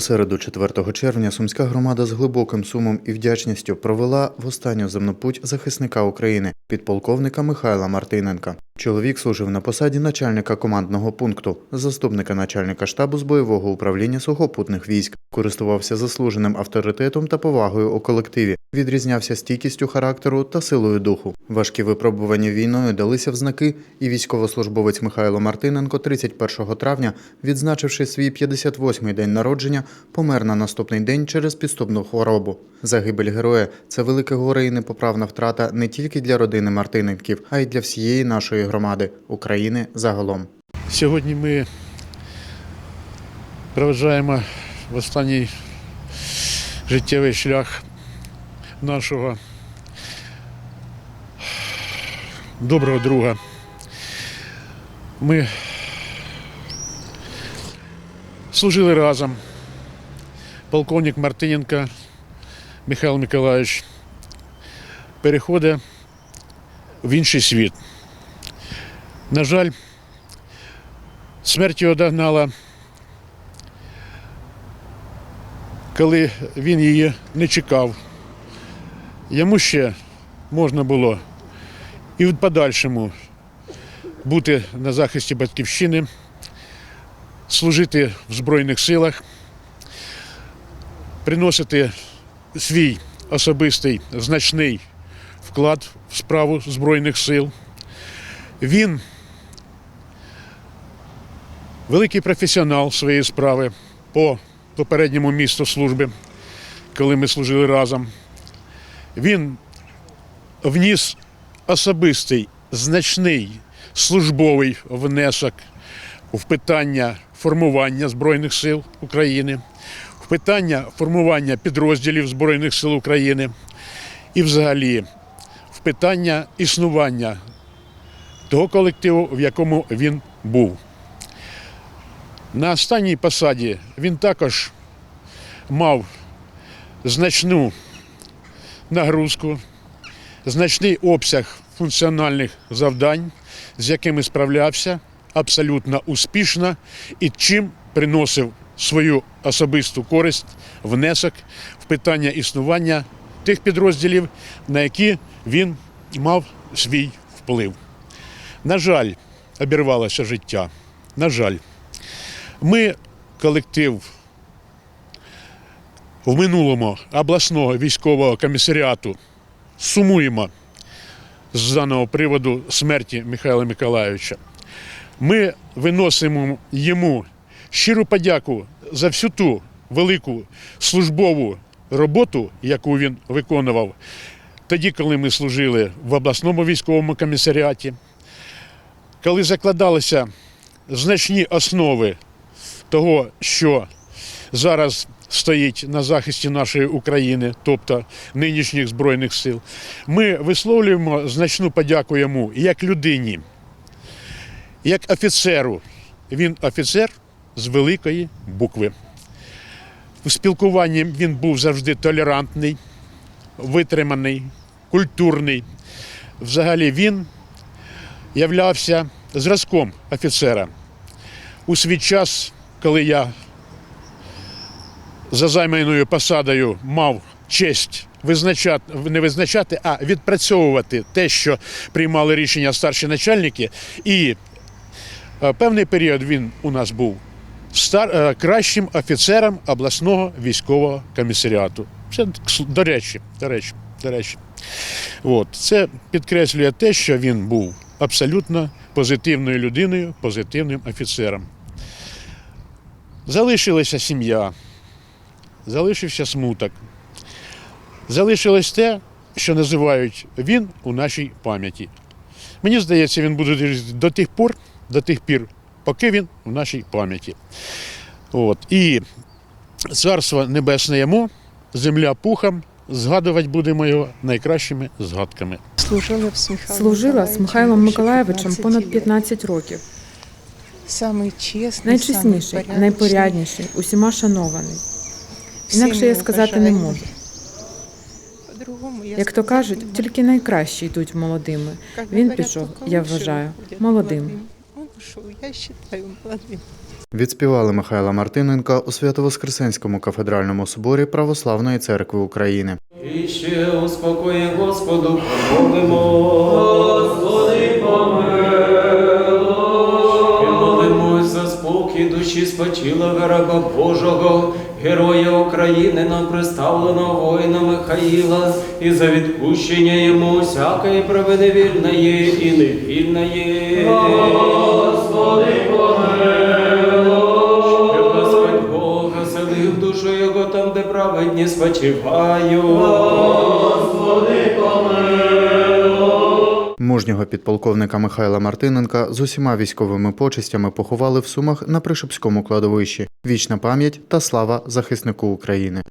Середу, 4 червня, сумська громада з глибоким сумом і вдячністю провела в останню земну путь захисника України, підполковника Михайла Мартиненка. Чоловік служив на посаді начальника командного пункту, заступника начальника штабу з бойового управління сухопутних військ, користувався заслуженим авторитетом та повагою у колективі, відрізнявся стійкістю характеру та силою духу. Важкі випробування війною далися в знаки, і військовослужбовець Михайло Мартиненко 31 травня, відзначивши свій 58-й день народження, помер на наступний день через підступну хворобу. Загибель героя це велике горе і непоправна втрата не тільки для родини Мартиненків, а й для всієї нашої громади України загалом. Сьогодні ми проведжаємо в останній життєвий шлях нашого доброго друга. Ми служили разом. Полковник Мартиненко Михайло Миколаївич переходить в інший світ. На жаль, Смерть його догнала, коли він її не чекав. Йому ще можна було і в подальшому бути на захисті батьківщини, служити в Збройних силах, приносити свій особистий значний вклад в справу Збройних сил. Він великий професіонал своєї справи по попередньому місту служби, коли ми служили разом. Він вніс особистий значний службовий внесок в питання формування Збройних сил України, питання формування підрозділів Збройних сил України і взагалі в питання існування того колективу, в якому він був. На останній посаді він також мав значну нагрузку, значний обсяг функціональних завдань, з якими справлявся абсолютно успішно і чим приносив свою особисту користь, внесок в питання існування тих підрозділів, на які він мав свій вплив. На жаль, обірвалося життя. На жаль. Ми, колектив в минулому обласного військового комісаріату, сумуємо з даного приводу смерті Михайла Миколайовича. Ми виносимо йому щиру подяку за всю ту велику службову роботу, яку він виконував тоді, коли ми служили в обласному військовому комісаріаті, коли закладалися значні основи того, що зараз стоїть на захисті нашої України, тобто нинішніх Збройних сил, ми висловлюємо значну подяку йому як людині, як офіцеру. Він офіцер з великої букви. У спілкуванні він був завжди толерантний, витриманий, культурний. Взагалі він являвся зразком офіцера. У свій час, коли я за займаною посадою мав честь визначати, не визначати, а відпрацьовувати те, що приймали рішення старші начальники, і е, певний період він у нас був стар, е, кращим офіцером обласного військового комісаріату. Це до речі, до речі, до речі. От. Це підкреслює те, що він був абсолютно позитивною людиною, позитивним офіцером. Залишилася сім'я, залишився смуток. Залишилось те, що називають він у нашій пам'яті. Мені здається, він буде до тих пор, до тих пір, поки він у нашій пам'яті. От. І царство небесне йому, земля пухом, згадувати будемо його найкращими згадками. Служила з Михайлом Служила з Михайлом Миколаєвичем понад 15 років. Найчесніший, найпорядніший, усіма шанований. Інакше я сказати не можу. Як то кажуть, тільки найкращі йдуть молодими. Він пішов, я вважаю, молодим. Ушел, я вважаю молодим. Відспівали Михайла Мартиненка у Свято-Воскресенському кафедральному соборі Православної церкви України. І ще у Господу помолимо. Господи, помилуй. Молимось за спокій душі спочила раба Божого, героя України нам представленого воїна Михаїла, і за відпущення йому всякої провини вільної і невільної. Господи, помилуй! Господь Бог оселив душу його там, де праведні спочивають. Мужнього підполковника Михайла Мартиненка з усіма військовими почестями поховали в Сумах на Пришепському кладовищі. Вічна пам'ять та слава захиснику України.